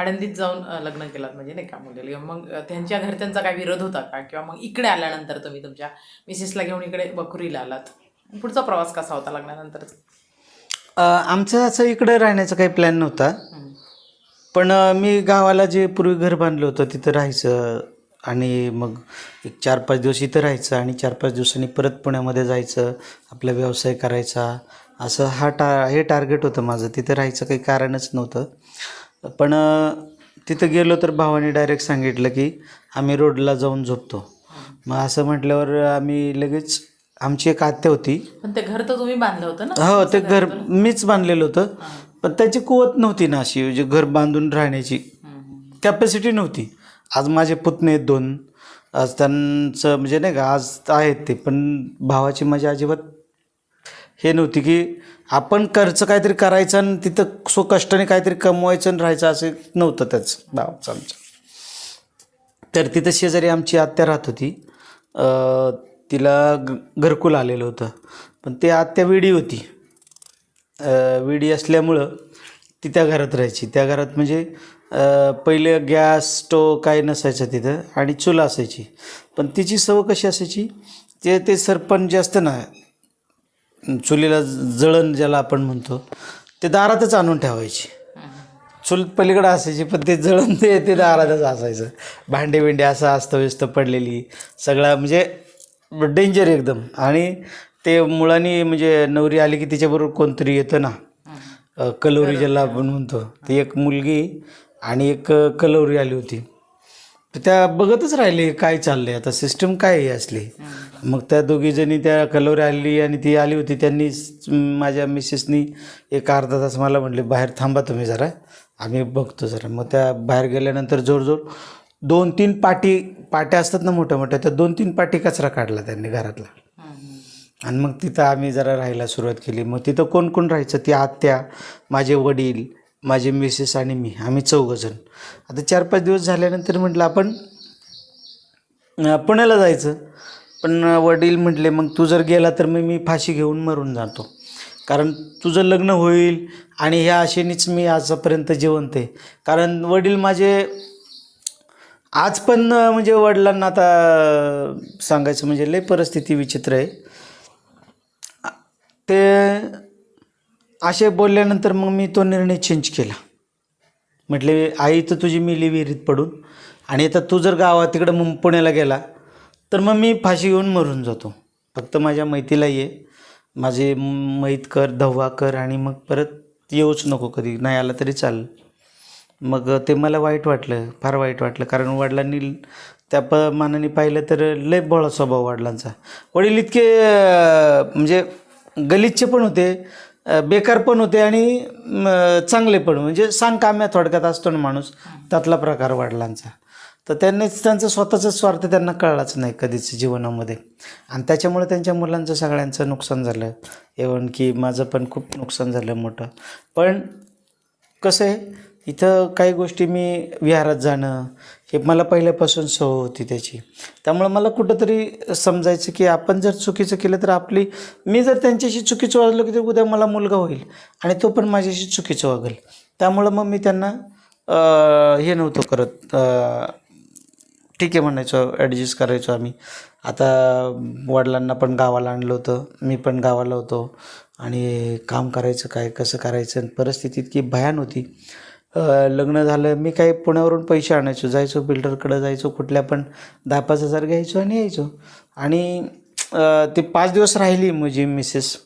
आळंदीत जाऊन लग्न केलात म्हणजे नाही का मुलीला मग त्यांच्या घरच्यांचा काय विरोध होता का? किंवा मग इकडे आल्यानंतर तुम्ही तुमच्या मिसेसला घेऊन इकडे बकुरीला आलात? पुढचा प्रवास कसा होता लग्नानंतरचा अ, आमचं असं इकडं राहण्याचा काही प्लॅन नव्हता. पण मी गावाला जे पूर्वी घर बांधलं होतं तिथं राहायचं आणि मग एक चार पाच दिवस इथं राहायचं आणि चार पाच दिवसांनी परत पुण्यामध्ये जायचं आपला व्यवसाय करायचा. असं हा टा हे टार्गेट होतं माझं. तिथं राहायचं काही कारणच नव्हतं. पण तिथं गेलो तर भावाने डायरेक्ट सांगितलं की आम्ही रोडला जाऊन झोपतो. मग असं म्हटल्यावर आम्ही लगेच आमची एक आत्या होती. पण ते घर तर तुम्ही बांधलं होतं ना? हो ते घर मीच बांधलेलं होतं. पण त्याची कुवत नव्हती ना अशी म्हणजे घर बांधून राहण्याची. कॅपॅसिटी नव्हती. आज माझे पुतणे आहेत दोन. आज त्यांचं म्हणजे नाही का आज आहेत ते पण भावाची माझ्या अजिबात हे नव्हती की आपण खर्च काहीतरी करायचं आणि तिथं सो कष्टाने काहीतरी कमवायचं आणि राहायचं असं नव्हतं त्याचं भावाचं आमचं. तर तिथं शेजारी आमची आत्या राहत होती. तिला ग घरकुल आलेलं होतं. पण ते आत्या विडी होती. विडी असल्यामुळं ती त्या घरात राहायची. त्या घरात म्हणजे पहिले गॅस स्टोव काय नसायचं तिथं आणि चुला असायची. पण तिची सवय कशी असायची? ते ते सरपंच जे असतं ना चुलीला जळण ज्याला आपण म्हणतो ते दारातच आणून ठेवायची. चूल पलीकडं असायची पण ते जळण ते ते दारातच असायचं. भांडे बिंडे असं अस्तव्यस्त पडलेली. सगळा म्हणजे डेंजर एकदम. आणि ते मुळानी म्हणजे नवरी आली की तिच्याबरोबर कोणतरी येतं ना. कलोरी ज्याला आपण म्हणतो ती एक मुलगी आणि एक कलोरी आली होती. तर त्या बघतच राहिले काय चाललंय आता सिस्टम काय आहे असली मग त्या दोघीजणी त्या कलोरी आली आणि ती आली होती. त्यांनी माझ्या मिसेसनी एक अर्धा तास मला म्हटले बाहेर थांबा तुम्ही जरा आम्ही बघतो जरा. मग त्या बाहेर गेल्यानंतर जोरजोर दोन तीन पाटी पाट्या असतात ना मोठ्या मोठ्या त्या दोन तीन पाटी कचरा काढला त्यांनी घरातला. आणि मग तिथं आम्ही जरा राहायला सुरुवात केली. मग तिथं कोण कोण राहायचं? ती आत्या माझे वडील माझे मिसेस आणि मी आम्ही चौघजण. आता चार पाच दिवस झाल्यानंतर म्हटलं आपण पुण्याला जायचं. पण वडील म्हटले मग तू जर गेला तर मग मी फाशी घेऊन मरून जातो. कारण तुझं लग्न होईल आणि ह्या आशेनेच मी आजपर्यंत जिवंत आहे. कारण वडील माझे आज पण म्हणजे वडिलांना आता सांगायचं म्हणजे लय परिस्थिती विचित्र आहे. ते असे बोलल्यानंतर मग मी तो निर्णय चेंज केला. म्हटले आई तर तुझी मिली विहिरीत पडून आणि आता तू जर गावात तिकडं मुं पुण्याला गेला तर मग मी फाशी घेऊन मरून जातो. फक्त माझ्या मैतीला ये. माझे मैत कर धव्वा कर आणि मग परत येऊच नको कधी. नाही आला तरी चालेल. मग ते मला वाईट वाटलं फार वाईट वाटलं. कारण वडिलांनी त्या प मानाने पाहिलं तर लय बोळा स्वभाव वडिलांचा. वडील इतके म्हणजे गलिच्छ पण होते. बेकार पण होते आणि चांगले पण. म्हणजे सांगकाम्या थोडक्यात असतो ना माणूस त्यातला प्रकार वडिलांचा. तर त्यांनीच त्यांचं स्वतःचा स्वार्थ त्यांना कळलाच नाही कधीच जीवनामध्ये. आणि त्याच्यामुळे त्यांच्या मुलांचं सगळ्यांचं नुकसान झालं. एवण की माझं पण खूप नुकसान झालं मोठं. पण कसं आहे इथं काही गोष्टी मी विहारात जाणं हे मला पहिल्यापासून सवय होती त्याची. त्यामुळं मला कुठंतरी समजायचं की आपण जर चुकीचं केलं तर आपली मी जर त्यांच्याशी चुकीचं वागलो की तर उद्या मला मुलगा होईल आणि तो पण माझ्याशी चुकीचं वागेल. त्यामुळं मग मी त्यांना हे नव्हतं करत. ठीक आहे म्हणायचो ॲडजस्ट करायचो आम्ही. आता वडिलांना पण गावाला आणलं होतं मी पण गावाला होतो. आणि काम करायचं काय कसं करायचं परिस्थिती इतकी भयान होती. लग्न झालं मी काही पुण्यावरून पैसे आणायचो जायचो बिल्डरकडं जायचो कुठल्या पण दहा पाच हजार घ्यायचो आणि यायचो. आणि ती ते पाच दिवस राहिली माझी मिसेस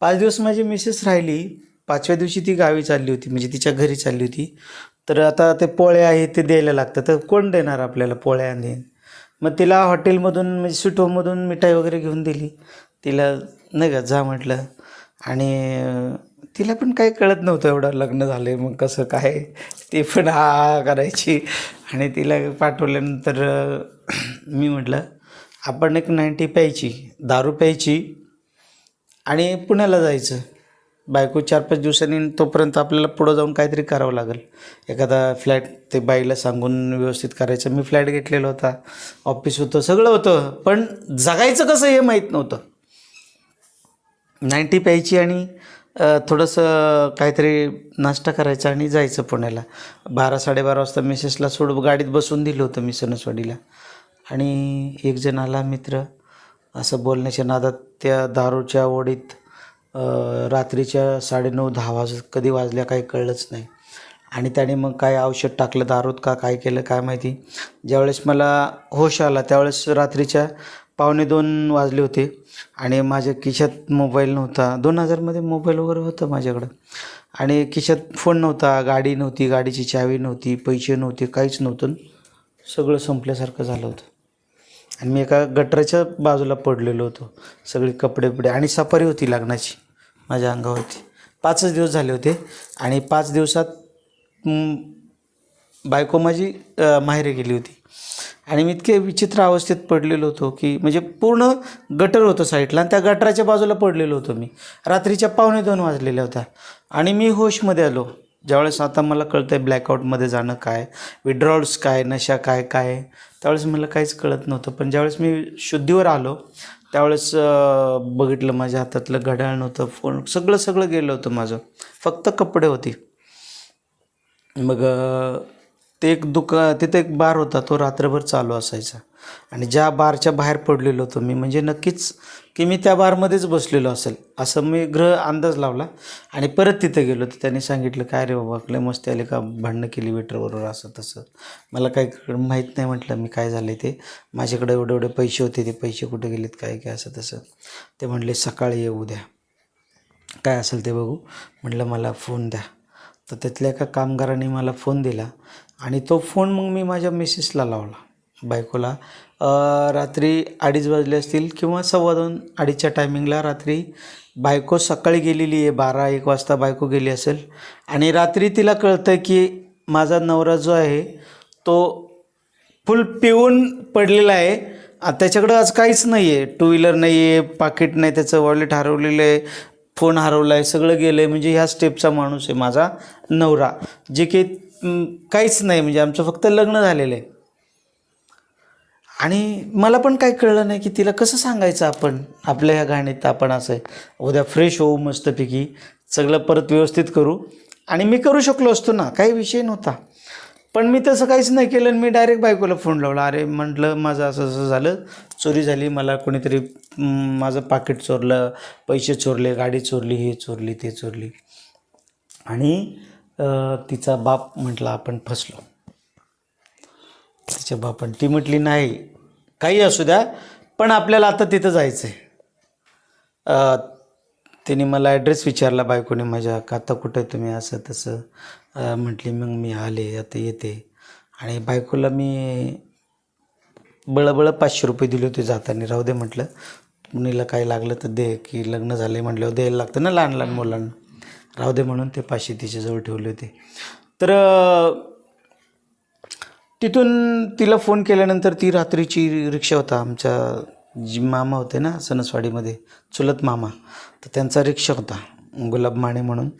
पाच दिवस माझी मिसेस राहिली पाचव्या दिवशी ती गावी चालली होती म्हणजे तिच्या घरी चालली होती. तर आता ते पोळे आहे ते द्यायला लागतं तर कोण देणार आपल्याला पोळ्या आणि मग तिला हॉटेलमधून म्हणजे स्वीट होममधून मिठाई वगैरे घेऊन दिली. तिला नाही का जा म्हटलं. आणि तिला पण काही कळत नव्हतं एवढं लग्न झालं आहे मग कसं काय? ती पण हा करायची. आणि तिला पाठवल्यानंतर मी म्हटलं आपण एक नाईन्टी प्यायची दारू प्यायची आणि पुण्याला जायचं. बायको चार पाच दिवसांनी तोपर्यंत आपल्याला पुढं जाऊन काहीतरी करावं लागेल. एखादा फ्लॅट ते बाईला सांगून व्यवस्थित करायचं. मी फ्लॅट घेतलेला होता ऑफिस होतं सगळं होतं पण जगायचं कसं हे माहीत नव्हतं. नाईन्टी प्यायची आणि थोडंसं काहीतरी नाश्ता करायचा आणि जायचं पुण्याला. बारा साडेबारा वाजता मिसेसला सोड गाडीत बसून दिलं होतं मी सणसवाडीला आणि एक जण आला मित्र. असं बोलण्याच्या नादात त्या दारूच्या ओढीत रात्रीच्या साडेनऊ दहा वाज कधी वाजल्या काही कळलंच नाही. आणि त्याने मग काय औषध टाकलं दारूत का काय केलं काय माहिती. ज्यावेळेस मला होश आला त्यावेळेस रात्रीच्या पावणे दोन वाजले होते आणि माझ्या खिशात मोबाईल नव्हता. दोन हजारमध्ये मोबाईल वगैरे होतं माझ्याकडं. आणि खिशात फोन नव्हता गाडी नव्हती गाडीची चावी नव्हती पैसे नव्हते काहीच नव्हतं. सगळं संपल्यासारखं झालं होतं. आणि मी एका गटराच्या बाजूला पडलेलो होतो. सगळे कपडे बिपडे आणि सफारी होती लग्नाची माझ्या अंगावरती. पाचच दिवस झाले होते आणि पाच दिवसात बायको माझी अ, माहेरी गेली होती. आणि मी इतके विचित्र अवस्थेत पडलेलो होतो की म्हणजे पूर्ण गटर होतं साईडला आणि त्या गटराच्या बाजूला पडलेलो होतो मी. रात्रीच्या पावणे दोन वाजलेल्या होत्या. आणि मी होशमध्ये आलो. ज्यावेळेस आता मला कळतं आहे ब्लॅकआउटमध्ये जाणं काय विड्रॉल्स काय नशा काय काय त्यावेळेस मला काहीच कळत नव्हतं. पण ज्यावेळेस मी शुद्धीवर आलो त्यावेळेस बघितलं माझ्या हातातलं घड्याळ नव्हतं फोन सगळं सगळं गेलं होतं माझं. फक्त कपडे होती. मग ते एक दुका तिथं एक बार होता तो रात्रभर चालू असायचा. आणि ज्या बारच्या बाहेर पडलेलो होतो मी म्हणजे नक्कीच की मी त्या बारमध्येच बसलेलो असेल असं मी ग्रह अंदाज लावला. आणि परत तिथं गेलो तर त्यांनी सांगितलं काय रे बाबा लय मस्ती आले का? भांडणं केली वेटरबरोबर असं तसं. मला काही माहीत नाही म्हटलं मी काय झालं ते? माझ्याकडे एवढे एवढे पैसे होते ते पैसे कुठे गेलेत? काय काय? असं तसं. ते म्हणले सकाळी ये उद्या काय असेल ते बघू. म्हटलं मला फोन द्या. तर त्यातल्या एका कामगाराने मला फोन दिला. आणि तो फोन मग मी माझ्या मिसेसला लावला बायकोला. रात्री अडीच वाजले असतील किंवा सव्वा दोन अडीचच्या टायमिंगला रात्री बायको सकाळी गेलेली आहे बारा एक वाजता बायको गेली असेल. आणि रात्री तिला कळतं की माझा नवरा जो आहे तो फुल पिऊन पडलेला आहे. त्याच्याकडं आज काहीच नाही आहे टू व्हीलर नाही आहे पाकिट नाही त्याचं वॉलेट हरवलेलं आहे फोन हरवला आहे सगळं गेलं आहे म्हणजे ह्या स्टेपचा माणूस आहे माझा नवरा. जे की काहीच नाही म्हणजे आमचं फक्त लग्न झालेलं आहे. आणि मला पण काही कळलं नाही की तिला कसं सांगायचं आपण आपल्या ह्या गाण्यात आपण असं आहे. उद्या फ्रेश होऊ मस्तपैकी सगळं परत व्यवस्थित करू. आणि मी करू शकलो असतो ना काही विषय नव्हता. पण मी तसं काहीच नाही केलं आणि मी डायरेक्ट बायकोला फोन लावला. अरे म्हटलं माझं असं असं झालं चोरी झाली मला कोणीतरी माझं पाकिट चोरलं पैसे चोरले गाडी चोरली हे चोरली ते चोरली. आणि तिचा बाप म्हटला आपण फसलो. तिच्या बापण ती म्हटली नाही काही असू द्या पण आपल्याला आता तिथं जायचं आहे तिने मला ॲड्रेस विचारला बायकोने माझ्या का आता कुठं आहे तुम्ही? असं तसं. म्हटली मग मी आले आता येते. आणि बायकोला मी बळबळ पाचशे रुपये दिले होते जाताना. राहू दे म्हटलं मुलीला काही लागलं तर दे की लग्न झाले म्हटल्यावर द्यायला लागतं ना लहान लहान मुलांना. राहू दे म्हणून ते पाचशे तिच्याजवळ ठेवले होते. तर तिथून तिला फोन केल्यानंतर ती रात्रीची रिक्षा होता आमच्या जी मामा होते ना सणसवाडीमध्ये चुलत मामा तर त्यांचा रिक्षा होता गुलाब माने म्हणून.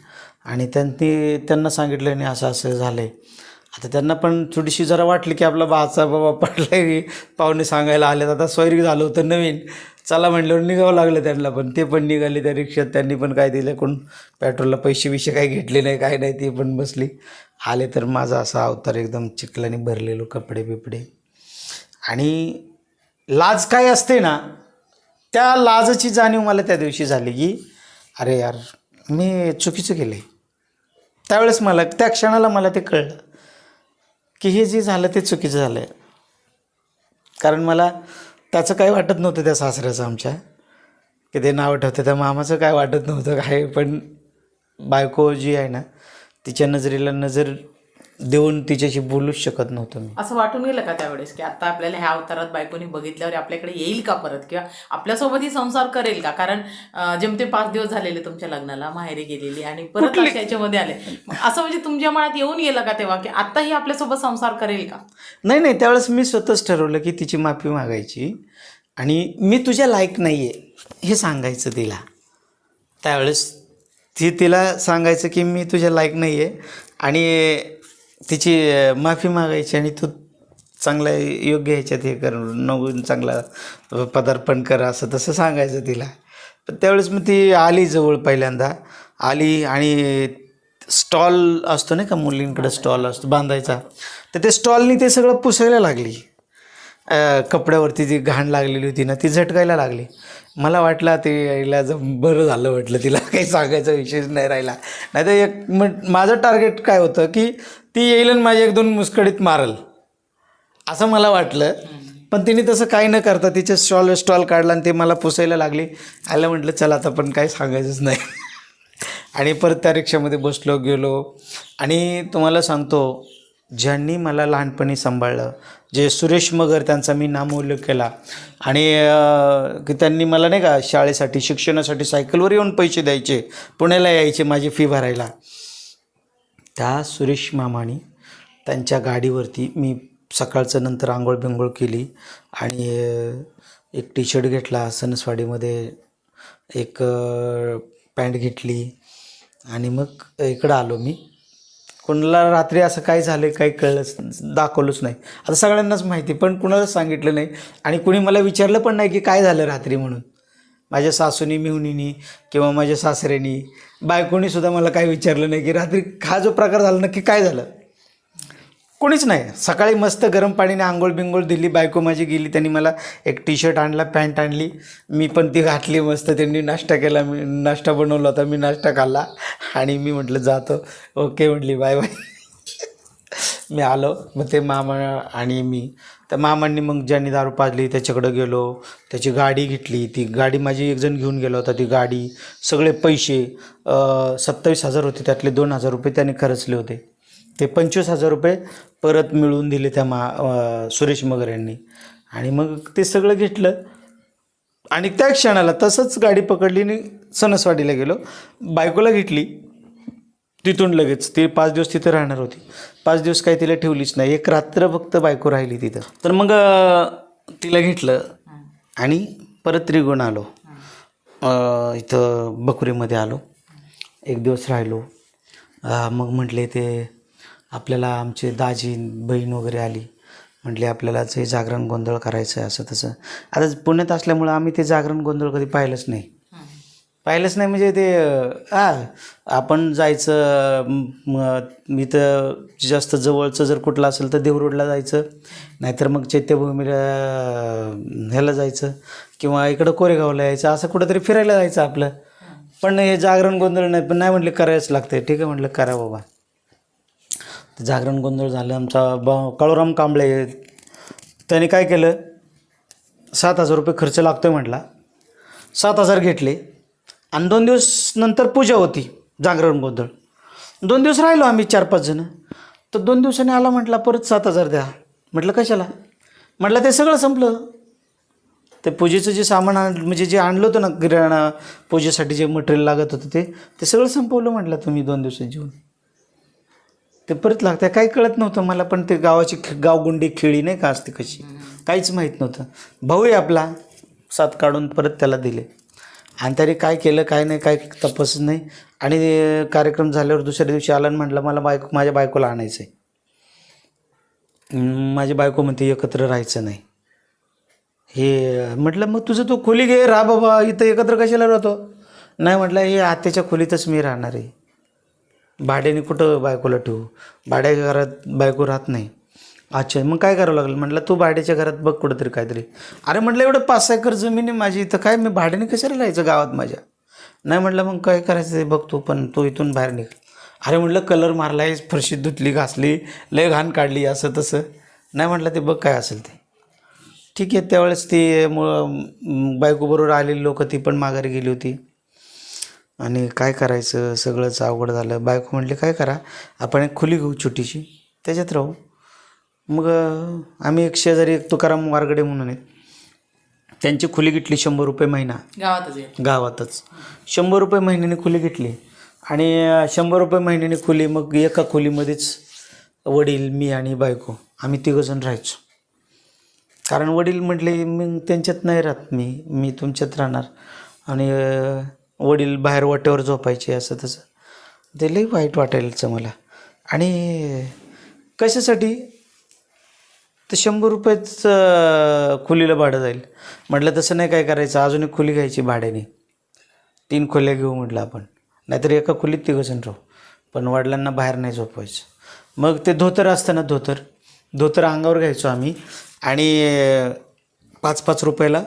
आणि त्यांनी त्यांना सांगितलं आणि असं असं झालं आहे आता त्यांना पण थोडीशी जरा वाटली की आपला बाचा बाबा पडला पाहुणे सांगायला आले आता स्वैरिक झालं होतं नवीन. चला म्हटल्यावर निघावं लागलं त्यांना पण. ते पण निघाले त्या रिक्षात. त्यांनी पण काय दिलं? कोण? पेट्रोलला पैसे बिशे काही घेतले नाही काय नाही ते पण बसली. आले तर माझा असा अवतार एकदम चिखलाने भरलेलो कपडे बिपडे. आणि लाज काय असते ना त्या लाजची जाणीव मला त्या दिवशी झाली की अरे यार मी चुकीचं केलं आहे त्यावेळेस मला त्या क्षणाला मला ते कळलं की हे जे झालं ते चुकीचं झालं आहे कारण मला त्याचं काही वाटत नव्हतं त्या सासऱ्याचं आमच्या. की ते नाव ठेवतं त्या मामाचं काय वाटत नव्हतं काय पण बायको जी आहे ना तिच्या नजरेला नजर देऊन तिच्याशी बोलूच शकत नव्हतं मी. असं वाटून गेलं का त्यावेळेस की आता आपल्याला ह्या अवतारात बायकोनी बघितल्यावर आपल्याकडे येईल का परत? किंवा आपल्यासोबत ही संसार करेल का? कारण अं, जेमते पाच दिवस झालेले तुमच्या लग्नाला माहेरी गेलेली आणि परत अशा याच्यामध्ये आले. मग असं म्हणजे तुमच्या मनात येऊन गेलं का तेव्हा की आता ही आपल्यासोबत संसार करेल का? नाही नाही त्यावेळेस मी स्वतःच ठरवलं की तिची माफी मागायची आणि मी तुझ्या लायक नाही आहे हे सांगायचं तिला. त्यावेळेस ती तिला सांगायचं की मी तुझ्या लायक नाही आहे आणि तिची माफी मागायची आणि तू चांगला योग्य ह्याच्यात हे कर नवीन चांगला पदार्पण कर असं तसं सांगायचं तिला. पण त्यावेळेस मग ती आली जवळ पहिल्यांदा. आली आणि स्टॉल असतो नाही का मुलींकडे स्टॉल असतो बांधायचा. तर ते स्टॉलनी ते सगळं पुसायला लागली. कपड्यावरती जी घाण लागलेली होती ना ती झटकायला लागली. मला वाटलं ते यायला जर बरं झालं वाटलं तिला. काही सांगायचा विषयच नाही राहिला. नाही तर एक मग माझं टार्गेट काय होतं की ती येईल आणि माझी एक दोन मुस्कडीत मारल. असं मला वाटलं. पण तिने तसं काही न करता तिचे स्टॉल स्टॉल काढला आणि ते मला पुसायला लागली. आलं म्हटलं चला आता पण काही सांगायचंच नाही. आणि परत त्या रिक्षामध्ये बसलो गेलो. आणि तुम्हाला सांगतो ज्यांनी मला लहानपणी सांभाळलं जे सुरेश मगर त्यांचा मी नामोल्लेख केला. आणि की त्यांनी मला नाही का शाळेसाठी शिक्षणासाठी सायकलवर येऊन पैसे द्यायचे पुण्याला यायचे माझी फी भरायला. त्या सुरेश मामाने त्यांच्या गाडीवरती मी सकाळचं नंतर आंघोळ बिंघोळ केली आणि एक टी शर्ट घेतला सणसवाडीमध्ये एक पॅन्ट घेतली आणि मग इकडं आलो मी. कोणाला रात्री असं काय झालं काही कळलंच दाखवलंच नाही. आता सगळ्यांनाच माहिती पण कुणालाच सांगितलं नाही आणि कुणी मला विचारलं पण नाही की काय झालं रात्री म्हणून. माझ्या सासूनी मिहुनीनी किंवा माझ्या सासऱ्यानी बायकोनी सुद्धा मला काही विचारलं नाही की रात्री हा जो प्रकार झाला नक्की काय झालं? कोणीच नाही. सकाळी मस्त गरम पाणीने आंघोळ बिंगोळ दिली बायको माझी गेली त्यांनी मला एक टी शर्ट आणला पॅन्ट आणली. मी पण ती घातली मस्त त्यांनी नाश्ता केला मी नाश्ता बनवला होता मी नाश्ता खाल्ला आणि मी म्हटलं जातो. ओके म्हटली बाय बाय मी आलो. मग ते मामा आणि मी. त्या मामांनी मग ज्यांनी दारू पाजली त्याच्याकडं गेलो. त्याची गाडी घेतली. ती गाडी माझी एकजण घेऊन गेला होता. ती गाडी सगळे पैसे सत्तावीस हजार होते. त्यातले दोन हजार रुपये त्याने खर्चले होते. ते पंचवीस हजार रुपये परत मिळवून दिले त्या मा सुरेश मगर यांनी. आणि मग ते सगळं घेतलं. आणि त्या क्षणाला तसंच गाडी पकडली आणि सणसवाडीला गेलो. बायकोला घेतली. तिथून लगेच. ती पाच दिवस तिथं राहणार होती. पाच दिवस काही तिला ठेवलीच नाही. एक रात्र फक्त बायको राहिली तिथं. तर मग तिला घेतलं आणि परत त्रिगुण आलो. इथं बकुरीमध्ये आलो. एक दिवस राहिलो. मग म्हटले ते आपल्याला आमचे दाजी बहीण वगैरे आली. म्हटले आपल्याला जे जागरण गोंधळ करायचं आहे असं तसं. आता पुण्यात असल्यामुळं आम्ही ते जागरण गोंधळ कधी पाहिलंच नाही. पाहिलंच नाही म्हणजे ते हा. आपण जायचं म- इथं जास्त जवळचं जर कुठलं असेल तर देवरोडला जायचं. नाहीतर मग चैत्यभूमीला ह्याला जायचं. किंवा इकडं कोरेगावला यायचं. असं कुठंतरी फिरायला जायचं आपलं. पण हे जागरण गोंधळ नाही. पण नाही म्हटलं करायच लागतं ठीक आहे म्हटलं करा बाबा. जागरण गोंधळ झालं. आमचा ब काळूराम कांबळे त्याने काय केलं? सात हजार रुपये खर्च लागतोय म्हटला. सात हजार घेतले. आणि दोन दिवस नंतर पूजा होती जागरण गोंधळ. दोन दिवस राहिलो आम्ही चार पाच जणं. तर दोन दिवसांनी आला म्हटला परत सात हजार द्या. म्हटलं कशाला? म्हटलं ते सगळं संपलं. ते पूजेचं जे सामान आण म्हणजे जे आणलं होतं ना किराणा पूजेसाठी जे मटेरियल लागत होतं ते ते सगळं संपवलं म्हटलं तुम्ही दोन दिवसात जेवण ते परत लागतं काही कळत नव्हतं मला पण ते गावाची खे- गावगुंडी खेळी नाही का असते कशी? काहीच माहीत नव्हतं. भाऊ आहे आपला सात काढून परत त्याला दिले. आणि त्याने काय केलं काय नाही काय तपासच नाही. आणि कार्यक्रम झाल्यावर दुसऱ्या दिवशी आला आणि म्हटलं मला बायको माझ्या बायकोला आणायचं आहे माझी बायको म्हणते एकत्र राहायचं नाही. हे म्हटलं मग तुझं तू खोली घे राहा बाबा इथं एकत्र कशाला राहतो? नाही म्हटलं हे आत्याच्या खोलीतच मी राहणार आहे. भाड्याने कुठं बायकोला ठेवू? भाड्याच्या घरात बायको राहत नाही. अच्छा मग काय करावं लागलं? म्हटलं तू भाड्याच्या घरात बघ कुठंतरी काहीतरी. अरे म्हटलं एवढं पाच सहा एकर जमीन आहे माझी इथं काय? मी भाड्याने कशाला राहायचं गावात माझ्या? नाही म्हटलं मग काय करायचं ते बघ तू पण तू इथून बाहेर निघ. अरे म्हटलं कलर मारलाय फरशी धुतली घासली लय घाण काढली असं तसं. नाही म्हटलं ते बघ काय असेल ते. ठीक आहे त्यावेळेस ती मुळं बायकोबरोबर आलेली लोक ती पण माघारी गेली होती. आणि काय करायचं? सगळंच अवघड झालं. बायको म्हटली काय करा? आपण एक खुली घेऊ छोटीशी. त्याच्यात राहू. मग आम्ही एक शेजारी एक तुकाराम वारगडे म्हणून आहेत. त्यांची खोली घेतली शंभर रुपये महिना. गावातच आहे. गावातच. शंभर रुपये महिन्याने खोली घेतली. आणि अं, शंभर रुपये महिन्याने खोली मग एका खोलीमध्येच वडील मी आणि बायको आम्ही तिघंजण राहायचो. कारण वडील म्हटले मी त्यांच्यात नाही राहत मी मी तुमच्यात राहणार. आणि अं, वडील बाहेर वाटेवर झोपायचे असं तसं. ते लई वाईट वाटायचं मला. आणि कशासाठी? तर शंभर रुपयेच खोलीला भाडं जाईल. म्हटलं तसं नाही काय करायचं अजून एक खोली घ्यायची भाड्याने. तीन खोल्या घेऊ म्हटलं आपण. नाहीतर एका खोलीत तिघंजण राहू. पण वडिलांना बाहेर नाही झोपवायचं. मग ते धोतर असतं ना धोतर. धोतर अंगावर घ्यायचो आम्ही. आणि पाच पाच रुपयाला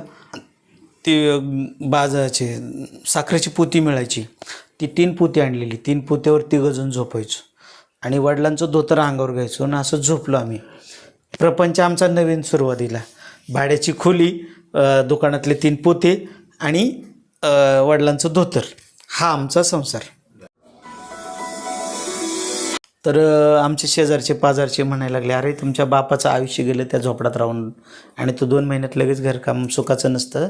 ती अं, बाजाचे साखरेची पोती मिळायची. ती तीन पोती आणलेली. तीन पोत्यावर तिघंजण झोपायचो. आणि वडिलांचं धोतर अंगावर घ्यायचो. आणि असं झोपलो आम्ही. प्रपंच आमचा नवीन सुरुवातीला. भाड्याची खोली दुकानातले तीन पोते आणि वडिलांचं धोतर. हा आमचा संसार. तर आमचे शेजारचे पाजारचे म्हणायला लागले अरे तुमच्या बापाचं आयुष्य गेलं त्या झोपडात राहून आणि तो दोन महिन्यात लगेच घरकाम सुखाचं नसतं.